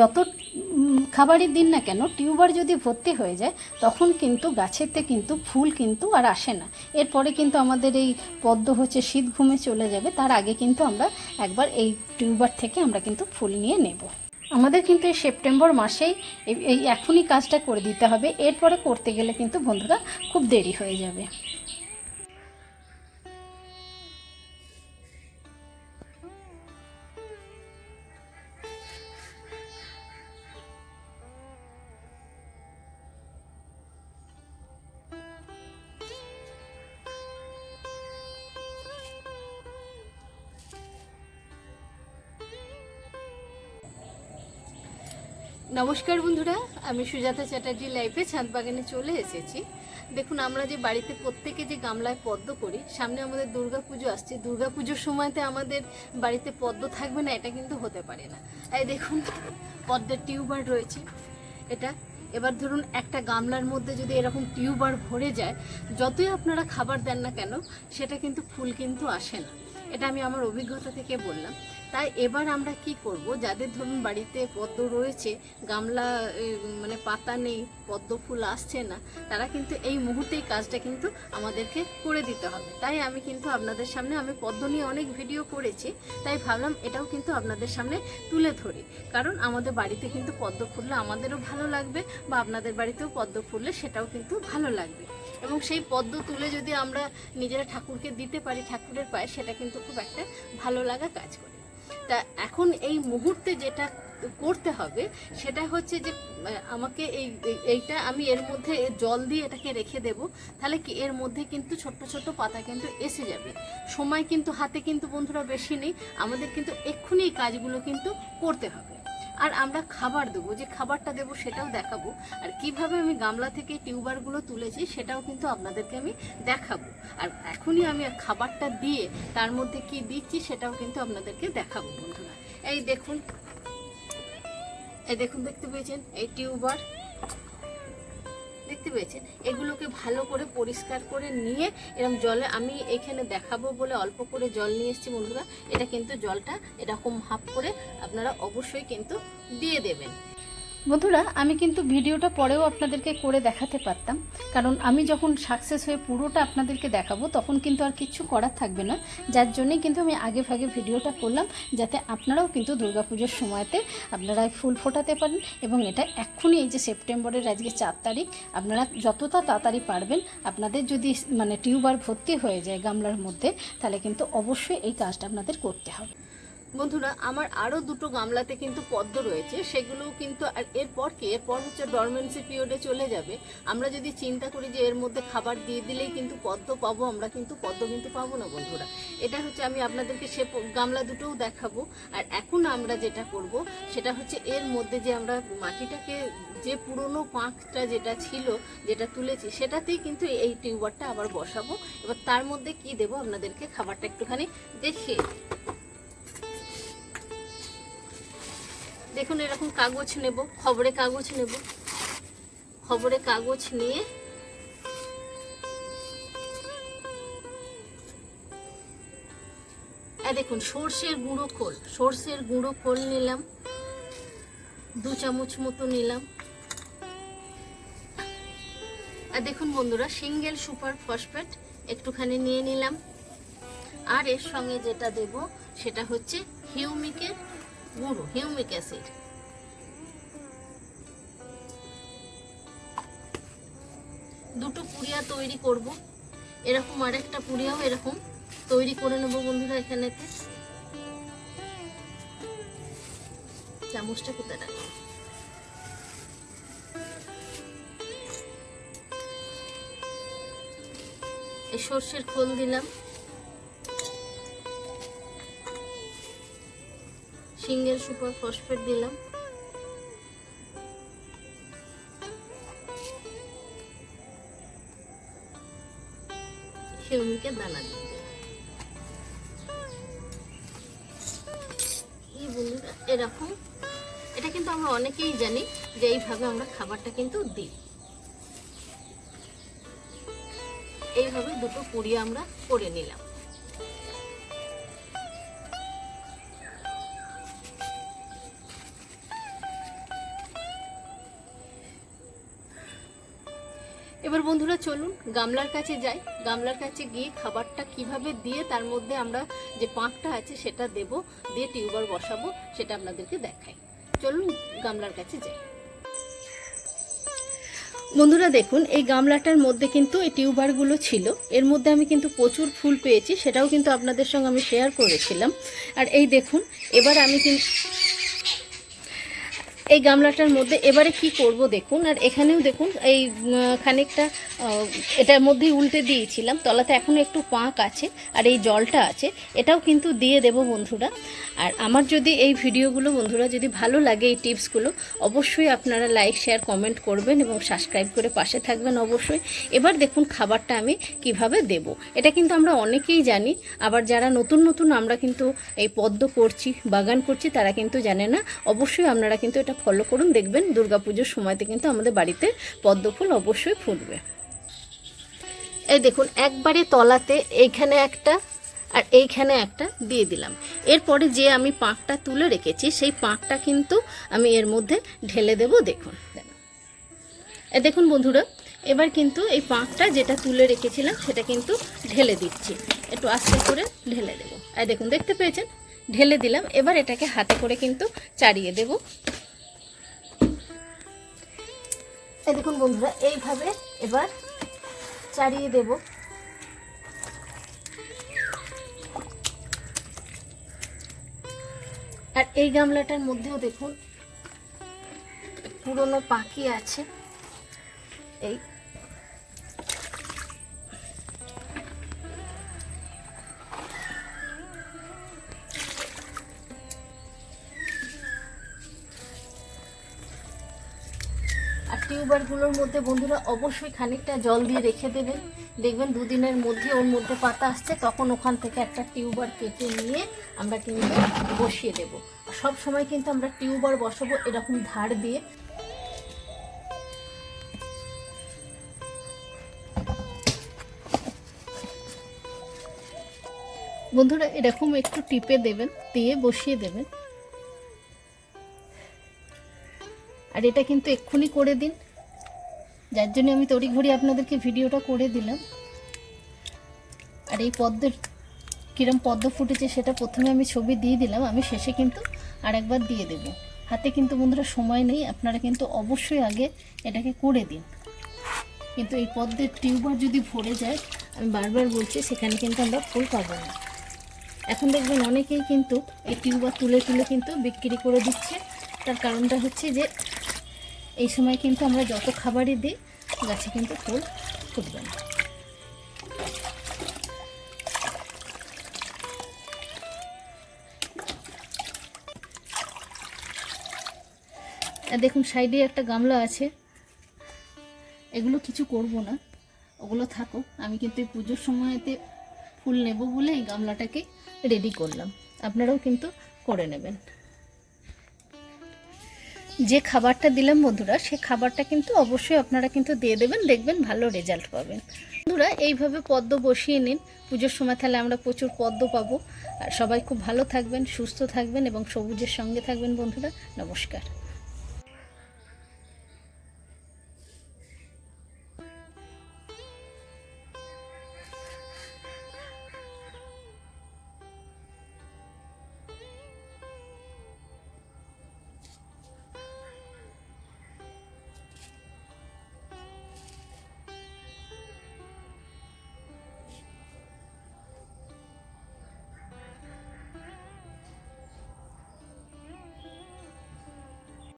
যত খাবারই দিন না কেন, টিউবার যদি ভর্তি হয়ে যায়, তখন কিন্তু গাছেতে কিন্তু ফুল কিন্তু আর আসে না। এরপরে কিন্তু আমাদের এই পদ্ম হচ্ছে শীত ঘুমে চলে যাবে, তার আগে কিন্তু আমরা একবার এই টিউবার থেকে আমরা কিন্তু ফুল নিয়ে নেব। আমাদের কিন্তু এই সেপ্টেম্বর মাসেই এই এখনই কাজটা করে দিতে হবে, এরপরে করতে গেলে কিন্তু বন্ধুরা খুব দেরি হয়ে যাবে। নমস্কার বন্ধুরা, আমি সুজাতা চ্যাটার্জি লাইফে ছাদ বাগানে চলে এসেছি। দেখুন, আমরা যে বাড়িতে প্রত্যেকে যে গামলায় পদ্ম করি, সামনে আমাদের দুর্গা পুজো আসছে। দুর্গা পুজোর সময়তে আমাদের বাড়িতে পদ্ম থাকবে না, এটা কিন্তু হতে পারে না। এই দেখুন, পদ্মের টিউবার রয়েছে এটা। এবার ধরুন, একটা গামলার মধ্যে যদি এরকম টিউবার ভরে যায়, যতই আপনারা খাবার দেন না কেন, সেটা কিন্তু ফুল কিন্তু আসে না। এটা আমি আমার অভিজ্ঞতা থেকে বললাম। তাই এবার আমরা কি করব? যাদের ধরুন বাড়িতে পদ্ম রয়েছে, গামলা মানে পাতা নেই, পদ্ম ফুল আসছে না, তারা কিন্তু এই মুহূর্তেই কাজটা কিন্তু আমাদেরকে করে দিতে হবে। তাই আমি কিন্তু আপনাদের সামনে, আমি পদ্ম নিয়ে অনেক ভিডিও করেছি, তাই ভাবলাম এটাও কিন্তু আপনাদের সামনে তুলে ধরি। কারণ আমাদের বাড়িতে কিন্তু পদ্ম ফুললে আমাদেরও ভালো লাগবে বা আপনাদের বাড়িতেও পদ্ম ফুললে সেটাও কিন্তু ভালো লাগবে। এবং সেই পদ্ম তুলে যদি আমরা নিজেরা ঠাকুরকে দিতে পারি, ঠাকুরের পায়ে, সেটা কিন্তু খুব একটা ভালো লাগা কাজ করে। তা এখন এই মুহূর্তে যেটা করতে হবে, সেটা হচ্ছে যে আমাকে এই, এই- এইটা আমি এর মধ্যে জল দিয়ে এটাকে রেখে দেব। তাহলে কি এর মধ্যে কিন্তু ছোট্ট ছোট্ট পাতা কিন্তু এসে যাবে। সময় কিন্তু হাতে কিন্তু বন্ধুরা বেশি নেই। আমাদের কিন্তু এক্ষুনি এই কাজগুলো কিন্তু করতে হবে। আর আমরা খাবার দেবো, যে খাবারটা দেবো সেটাও দেখাবো। আর কীভাবে আমি গামলা থেকে টিউবারগুলো তুলেছি সেটাও কিন্তু আপনাদেরকে আমি দেখাবো। আর এখনই আমি খাবারটা দিয়ে তার মধ্যে কি দিচ্ছি সেটাও কিন্তু আপনাদেরকে দেখাবো বন্ধুরা। এই দেখুন এই দেখুন, দেখতে পেয়েছেন? এই টিউবার। দেখতে পেয়েছেন এগুলোকে ভালো করে পরিষ্কার করে নিয়ে এরকম জলে আমি এখানে দেখাবো বলে অল্প করে জল নিয়ে এসেছি বন্ধুরা। এটা কিন্তু জলটা এরকম হাফ করে আপনারা অবশ্যই কিন্তু দিয়ে দেবেন। বন্ধুরা, আমি কিন্তু ভিডিওটা পরেও আপনাদেরকে করে দেখাতে পারতাম। কারণ আমি যখন সাকসেস হয়ে পুরোটা আপনাদেরকে দেখাবো, তখন কিন্তু আর কিচ্ছু করার থাকবে না। যার জন্যই কিন্তু আমি আগে ভাগে ভিডিওটা করলাম, যাতে আপনারাও কিন্তু দুর্গাপুজোর সময়তে আপনারা ফুল ফোটাতে পারেন এবং এটা এক্ষুনি এই যে সেপ্টেম্বরের আজকে চার তারিখ, আপনারা যতটা তাড়াতাড়ি পারবেন, আপনাদের যদি মানে টিউবার ভর্তি হয়ে যায় গামলার মধ্যে, তাহলে কিন্তু অবশ্যই এই কাজটা আপনাদের করতে হবে। বন্ধুরা, আমার আরও দুটো গামলাতে কিন্তু পদ্ম রয়েছে, সেগুলোও কিন্তু আর এরপর কি? এরপর হচ্ছে ডরমেন্সি পিরিয়ডে চলে যাবে। আমরা যদি চিন্তা করি যে এর মধ্যে খাবার দিয়ে দিলেই কিন্তু পদ্ম পাবো, আমরা কিন্তু পদ্ম কিন্তু পাবো না, বন্ধুরা। এটা হচ্ছে আমি আপনাদেরকে সে গামলা দুটোও দেখাবো। আর এখন আমরা যেটা করব, সেটা হচ্ছে এর মধ্যে যে আমরা মাটিটাকে, যে পুরনো পাঁকটা যেটা ছিল, যেটা তুলেছি, সেটাতেই কিন্তু এই টিউবারটা আবার বসাবো। এবার তার মধ্যে কি দেবো আপনাদেরকে? খাবারটা একটুখানি দেখিয়ে দেখুন এরকম কাগজ নেব, খবরে কাগজ নেব। খবরে কাগজ নিয়ে দেখুন, সর্ষের গুঁড়ো খোল, সর্ষের গুঁড়ো খোল নিলাম। দু চামচ মতো নিলাম। আর দেখুন বন্ধুরা, সিঙ্গেল সুপার ফসফেট একটুখানি নিয়ে নিলাম। আর এর সঙ্গে যেটা দেব, সেটা হচ্ছে হিউমিকের গুঁড়ো হিউমিক অ্যাসিড দুটো পুরিয়া তৈরি করব। এরকম আরেকটা পুরিয়াও এরকম তৈরি করে নেব বন্ধুরা এখানেতে চামচটা কোথায় রাখব? এই সর্ষের খোল দিলাম। সিঙ্গেল সুপার ফসফেট দিলাম। হিউমিকের দানা দিয়ে এরকম। এটা কিন্তু আমরা অনেকেই জানি যে এইভাবে আমরা খাবারটা কিন্তু দিই। এইভাবে দুটো পুড়িয়ে আমরা করে নিলাম। এবার বন্ধুরা চলুন গামলার কাছে যাই। গামলার কাছে গিয়ে খাবারটা কীভাবে দিয়ে তার মধ্যে আমরা যে পাঁকটা আছে সেটা দেব, দিয়ে টিউবার বসাবো, সেটা আপনাদেরকে দেখাই। চলুন গামলার কাছে যাই। বন্ধুরা দেখুন, এই গামলাটার মধ্যে কিন্তু এই টিউবারগুলো ছিল। এর মধ্যে আমি কিন্তু প্রচুর ফুল পেয়েছি, সেটাও কিন্তু আপনাদের সঙ্গে আমি শেয়ার করেছিলাম। আর এই দেখুন, এবার আমি কিন্তু এই গামলাটার মধ্যে এবারে কি করব দেখুন, আর এখানেও দেখুন, এই খানিকটা এটার মধ্যেই উল্টে দিয়েছিলাম, তলাতে এখনও একটু পাঁক আছে, আর এই জলটা আছে, এটাও কিন্তু দিয়ে দেব বন্ধুরা। আর আমার যদি এই ভিডিওগুলো বন্ধুরা যদি ভালো লাগে এই টিপসগুলো, অবশ্যই আপনারা লাইক, শেয়ার, কমেন্ট করবেন এবং সাবস্ক্রাইব করে পাশে থাকবেন অবশ্যই। এবার দেখুন খাবারটা আমি কীভাবে দেব, এটা কিন্তু আমরা অনেকেই জানি, আবার যারা নতুন নতুন আমরা কিন্তু এই পদ্ম করছি, বাগান করছি, তারা কিন্তু জানে না, অবশ্যই আপনারা কিন্তু এটা ফলো করুন, দেখবেন দুর্গাপুজোর সময়তে কিন্তু আমাদের বাড়িতে পদ্ম ফুল অবশ্যই ফুটবে। এই দেখুন, একবারে তলাতে এইখানে একটা আর এইখানে একটা দিয়ে দিলাম। এরপরে যে আমি পাঁকটা তুলে রেখেছি, সেই পাঁকটা কিন্তু আমি এর মধ্যে ঢেলে দেব, দেখুন। এ দেখুন বন্ধুরা, এবার কিন্তু এই পাঁকটা যেটা তুলে রেখেছিলাম, সেটা কিন্তু ঢেলে দিচ্ছি। একটু আস্তে করে ঢেলে দেবো। আর দেখুন, দেখতে পেয়েছেন? ঢেলে দিলাম, এবার এটাকে হাতে করে কিন্তু চাড়িয়ে দেব। এই দেখুন বন্ধুরা, এইভাবে এবার চাড়িয়ে দেব। আর এই গামলাটার মধ্যেও দেখুন, পুরনো পাখি আছে। এই টিউবারগুলোর মধ্যে বন্ধুরা অবশ্যই খানিকটা জল দিয়ে রেখে দেবেন। দেখবেন দুদিনের মধ্যে ওর মধ্যে পাতা আসছে, তখন ওখান থেকে একটা টিউবার কেটে নিয়ে আমরা কিন্তু বসিয়ে দেবো। সব সময় কিন্তু আমরা টিউবার বসাবো এরকম ধার দিয়ে। বন্ধুরা এরকম একটু টিপে দেবেন, দিয়ে বসিয়ে দেবেন। আর এটা কিন্তু এক্ষুনি করে দিন। যার জন্য আমি তড়িঘড়ি আপনাদেরকে ভিডিওটা করে দিলাম। আর এই পদ্মের কিরম পদ্ম ফুটেছে সেটা প্রথমে আমি ছবি দিয়ে দিলাম। আমি শেষে কিন্তু আর একবার দিয়ে দেব। হাতে কিন্তু বন্ধুরা সময় নেই। আপনারা কিন্তু অবশ্যই আগে এটাকে করে দিন। কিন্তু এই পদ্মের টিউবার যদি ভরে যায়, আমি বারবার বলছি, সেখানে কিন্তু আমরা ফুল পাবো না। এখন দেখবেন অনেকেই কিন্তু এই টিউবার তুলে তুলে কিন্তু বিক্রি করে দিচ্ছে। তার কারণটা হচ্ছে যে এই সময় কিন্তু আমরা যত খাবারই দিই, গাছে কিন্তু ফুল ফুটবে না। দেখুন, সাইডে একটা গামলা আছে। এগুলো কিছু করব না। ওগুলো থাকুক। আমি কিন্তু এই পুজোর সময়তে ফুল নেব বলে এই গামলাটাকে রেডি করলাম। আপনারাও কিন্তু করে নেবেন। যে খাবারটা দিলাম বন্ধুরা, সে খাবারটা কিন্তু অবশ্যই আপনারা কিন্তু দিয়ে দেবেন, দেখবেন ভালো রেজাল্ট পাবেন। বন্ধুরা, এইভাবে পদ্ম বসিয়ে নিন। পুজোর সময় তাহলে আমরা প্রচুর পদ্ম পাবো। আর সবাই খুব ভালো থাকবেন, সুস্থ থাকবেন এবং সবুজের সঙ্গে থাকবেন বন্ধুরা। নমস্কার।